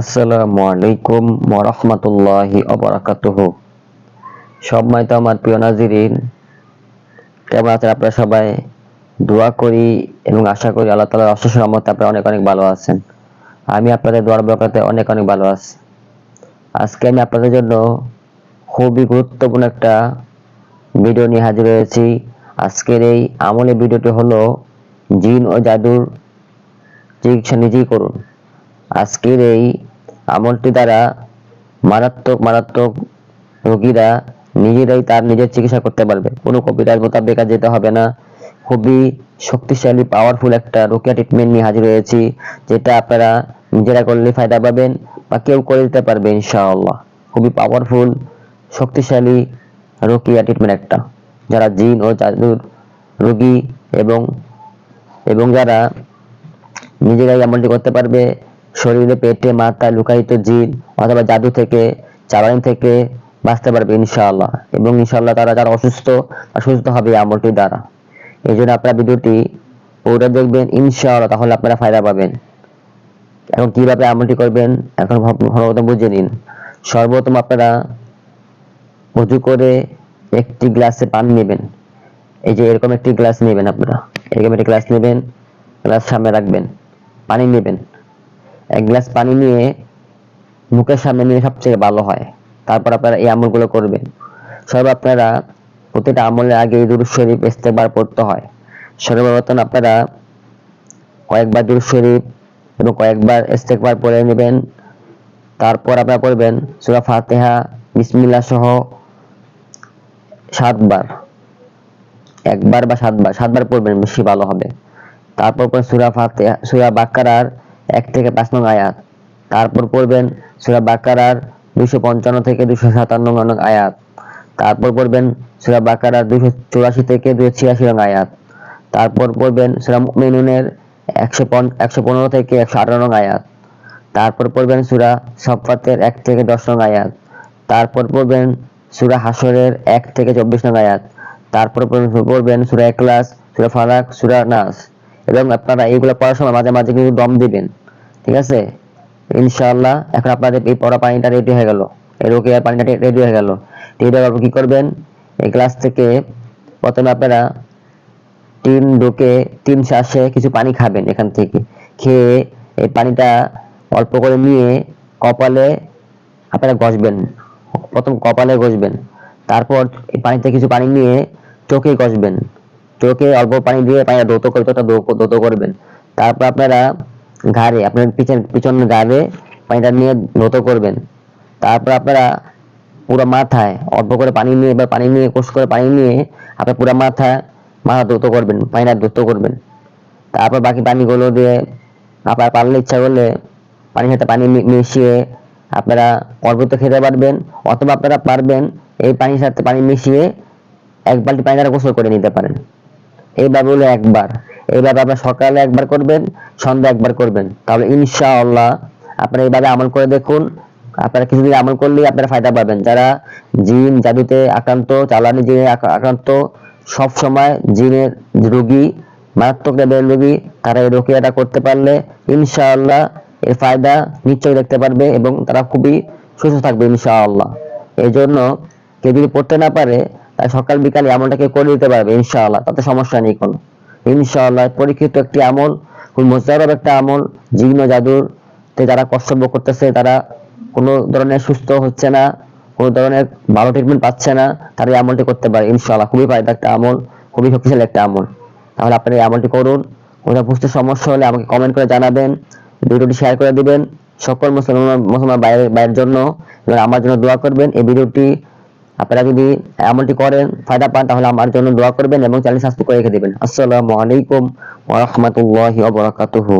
আসসালামু আলাইকুম ওরহমতুল্লাহি অবরাকাতুহ সম্মানিত আমার প্রিয় নাজিরিন, কেমন আছেন আপনারা সবাই? দোয়া করি এবং আশা করি আল্লাহ তালার অশেষ রহমতে আপনারা অনেক অনেক ভালো আছেন। আমি আপনাদের দোয়ার বরকতে অনেক অনেক ভালো আছি। আজকে আমি আপনাদের জন্য খুবই গুরুত্বপূর্ণ একটা ভিডিও নিয়ে হাজির হয়েছি। আজকের এই আমলে ভিডিওটি হলো জিন ও জাদুর চিকিৎসা নিজেই করুন। আজকের এই আমলটি দ্বারা মারাত্মক মারাত্মক রোগীরা নিজেরাই তার নিজের চিকিৎসা করতে পারবে। কোনো কবিরাজ মোতাবেক যেতে হবে না। খুবই শক্তিশালী পাওয়ারফুল একটা রোকিয়া ট্রিটমেন্ট নিয়ে হাজির হয়েছি, যেটা আপনারা নিজেরা করলে ফায়দা পাবেন বা কেউ করে দিতে পারবে ইনশাআল্লাহ। খুবই পাওয়ারফুল শক্তিশালী রোকিয়া ট্রিটমেন্ট একটা। যারা জিন ও জাদুর রোগী এবং এবং যারা নিজেরাই আমলটি করতে পারবে শরীরে পেটে মাথা লুকায়িত জিন অথবা জাদু থেকে চালানি থেকে বাঁচতে পারবে ইনশাআল্লাহ। এবং ইনশাআল্লাহ তারা যারা অসুস্থ সুস্থ হবে এই আমলটির দ্বারা। এই জন্য আপনারা ভিডিওটি পুরোটা দেখবেন, ইনশাআল্লাহ তাহলে আপনারা ফায়দা পাবেন। এখন কীভাবে আমলটি করবেন, এখন ভালোমতো বুঝে নিন। সর্বপ্রথম আপনারা উজু করে একটি গ্লাসে পানি নেবেন। এই যে এরকম একটি গ্লাস নেবেন আপনারা। এরকম একটি গ্লাস নেবেন, গ্লাস সামনে রাখবেন। পানি নেবেন। এক গ্লাস পানি নিয়ে মুখের সামনে নিয়ে সবচেয়ে ভালো হয়। তারপর আপনারা এই আমলগুলো করবেন। সব আপনারা প্রতিটা আমলের আগে দুরুদ শরীফ ইস্তেকবার পড়তে হয়। সর্বপ্রথম আপনারা কয়েকবার দুরুদ শরীফ এবং কয়েকবার ইস্তেকবার পড়ে নেবেন। তারপর আপনারা পড়বেন সূরা ফাতিহা, বিসমিল্লাহ সহ সাতবার। একবার বা সাতবার। সাতবার পড়বেন, বেশি ভালো হবে। তারপর পড়বেন সূরা ফাতিহা, সূরা বাকারার এক থেকে পাঁচ নং আয়াত। তারপর পড়বেন সূরা বাকারার দুশো পঞ্চান্ন থেকে দুশো সাতান্ন নং আয়াত। তারপর পড়বেন সূরা বাকারার দুশো চুরাশি থেকে দুশো ছিয়াশি নং আয়াত। তারপর পড়বেন সূরা মুমিনুনের একশো একশো পনেরো থেকে একশো আঠারো নং আয়াত। তারপর পড়বেন সুরা সফাতের এক থেকে দশ নং আয়াত। তারপর পড়বেন সুরা হাসরের এক থেকে চব্বিশ নং আয়াত। তারপর পড়বেন- সূরা এখলাস সূরা ফালাক, সূরা নাস। এবং আপনারা এইগুলো পড়ার সময় মাঝে মাঝে কিন্তু দম দিবেন। ঠিক আছে? ইনশাআল্লাহ, এখন আপনাদের এই পড়া পানিটা রেডি হয়ে গেল। এই রোকেয়ার পানিটা রেডি হয়ে গেল। রেডি পর কি করবেন? এই গ্লাস থেকে প্রথমে আপনারা তিন ঢোকে তিন শ্বাসে কিছু পানি খাবেন এখান থেকে। খেয়ে এই পানিটা অল্প করে নিয়ে কপালে আপনারা ঘষবেন। প্রথম কপালে ঘষবেন। তারপর এই পানিতে কিছু পানি নিয়ে চোখে ঘষবেন। চোখে অল্প পানি দিয়ে পানিটা দ্রুত করে চোখটা দ্রু- দ্রুত করবেন। তারপর আপনারা ঘাড়ে, আপনার পিছন পিছন ঘাড়ে পানিটা নিয়ে দ্রুত করবেন। তারপর আপনারা পুরো মাথায় অল্প করে পানি নিয়ে বা পানি নিয়ে, কোষ করে পানি নিয়ে আপনার পুরো মাথায়, মাথা দ্রুত করবেন, পানিটা দ্রুত করবেন। তারপর বাকি পানিগুলো দিয়ে আপনার পারলে ইচ্ছা করলে পানির সাথে পানি মিশিয়ে আপনারা পর্বত খেতে পারবেন, অথবা আপনারা পারবেন এই পানির সাথে পানি মিশিয়ে এক বালতি পানি দ্বারা গোসল করে নিতে পারেন। এইভাবে হলো একবার। এইভাবে আপনার সকালে একবার করবেন, সন্ধ্যা একবার করবেন। তাহলে ইনশাআল্লাহ আপনারা এইভাবে আমল করে দেখুন। আপনারা কিছুদিন আমল করলেই আপনারা ফায়দা পাবেন। যারা জিন জাদুতে আক্রান্ত চালানি জিনে আক্রান্ত, সব সময় জিনের রোগী, মারাত্মক লেভেলের রোগী, তারা এই রোকিয়াটা করতে পারলে ইনশাআল্লাহ এর ফায়দা নিশ্চয়ই দেখতে পারবে এবং তারা খুবই সুস্থ থাকবে ইনশাআল্লাহ। এই জন্য কেউ যদি পড়তে না পারে তাই সকাল বিকালে আমলটাকে করে দিতে পারবে ইনশাআল্লাহ, তাতে সমস্যা নেই কোনো। ইনশাআল্লাহ পরীক্ষিত একটি আমল, খুব মোজারব একটা আমল ও জাদুর তে যারা কর্তব্য করতেছে, তারা কোনো ধরনের সুস্থ হচ্ছে না, কোনো ধরনের ভালো ট্রিটমেন্ট পাচ্ছে না, তারা এই আমলটি করতে পারে, ইনশাআল্লাহ। খুবই ফায়দা একটা আমল, খুবই শক্তিশালী একটা আমল। তাহলে আপনারা এই আমলটি করুন। কোথাও বুঝতে সমস্যা হলে আমাকে কমেন্ট করে জানাবেন, ভিডিওটি শেয়ার করে দিবেন। সকল মুসলমান মুসলমান বাইরের বাইরের জন্য। এবং আমার জন্য দোয়া করবেন। এই ভিডিওটি আপনারা যদি আমলটি করেন, ফায়দা পান, তাহলে আমার জন্য দোয়া করবেন এবং চ্যানেল সাবস্ক্রাইব করে রেখে দেবেন। আসসালামু আলাইকুম ওয়া রাহমাতুল্লাহি ওয়া বারাকাতুহু।